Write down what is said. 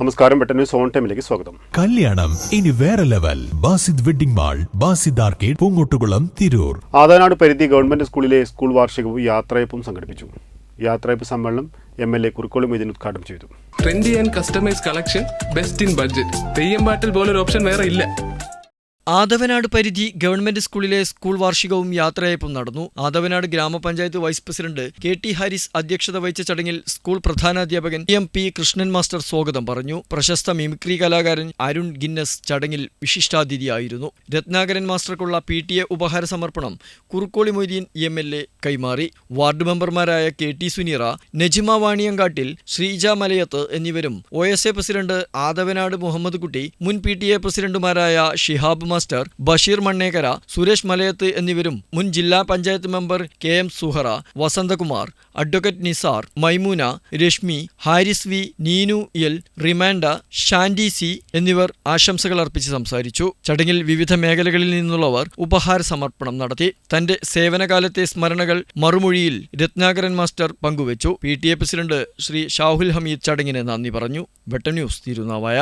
നമസ്കാരം പെട്ടെന്ന് സോൺ ടൈമിലേക്ക് സ്വാഗതം. കല്യാണം ഇനി വേറെ level. Basid wedding mall Basid arcade Poonkottukulam Tirur. Adanad പരിധി ഗവൺമെന്റ് സ്കൂളിലെ സ്കൂൾ വാർഷികവും യാത്രയപ്പും സംഘടിപ്പിച്ചു. യാത്രയപ്പ് സമ്മേളനം M L A Kurukkoli Moideen ഉദ്ഘാടനം ചെയ്തു. Trendy and customise collection best in budget Theyyam പാട്ടിൽ പോലൊരു ഓപ്ഷൻ വേറെ ഇല്ല. ആദവനാട് പരിധി ഗവൺമെന്റ് സ്കൂളിലെ സ്കൂൾ വാർഷികവും യാത്രയയപ്പും നടന്നു. ആദവനാട് ഗ്രാമപഞ്ചായത്ത് vice president K T Haris അധ്യക്ഷത വഹിച്ച ചടങ്ങിൽ സ്കൂൾ പ്രധാനാധ്യാപകൻ എം പി കൃഷ്ണൻ മാസ്റ്റർ സ്വാഗതം പറഞ്ഞു. പ്രശസ്ത മിമിക്രി കലാകാരൻ അരുൺ ഗിന്നസ് ചടങ്ങിൽ വിശിഷ്ടാതിഥിയായിരുന്നു. രത്നാകരൻ മാസ്റ്റർക്കുള്ള പി ടി എ ഉപഹാര സമർപ്പണം Kurukkoli Moideen M L A കൈമാറി. വാർഡ് മെമ്പർമാരായ കെ ടി സുനീറ നജിമ വാണിയങ്കാട്ടിൽ ശ്രീജ മലയത്ത് എന്നിവരും O S A president Adavanad Muhammad Kutty മുൻ പി ടി എ പ്രസിഡന്റുമാരായ ഷിഹാബ് മാസ്റ്റർ ബഷീർ മണ്ണേക്കര സുരേഷ് മലയത്ത് എന്നിവരും മുൻ ജില്ലാ panchayat member K M Suhara Vasanthakumar advocate Nisar Maimoona Reshmi Haris V Neenu L റിമാൻഡ Shandy C എന്നിവർ ആശംസകൾ അർപ്പിച്ച് സംസാരിച്ചു. ചടങ്ങിൽ വിവിധ മേഖലകളിൽ നിന്നുള്ളവർ ഉപഹാര സമർപ്പണം നടത്തി. തന്റെ സേവനകാലത്തെ സ്മരണകൾ മറുമൊഴിയിൽ രത്നാകരൻ മാസ്റ്റർ പങ്കുവച്ചു. P T A president Shri Shahul Hameed ചടങ്ങിന് നന്ദി പറഞ്ഞു. വെട്ട ന്യൂസ് തിരുനാവായ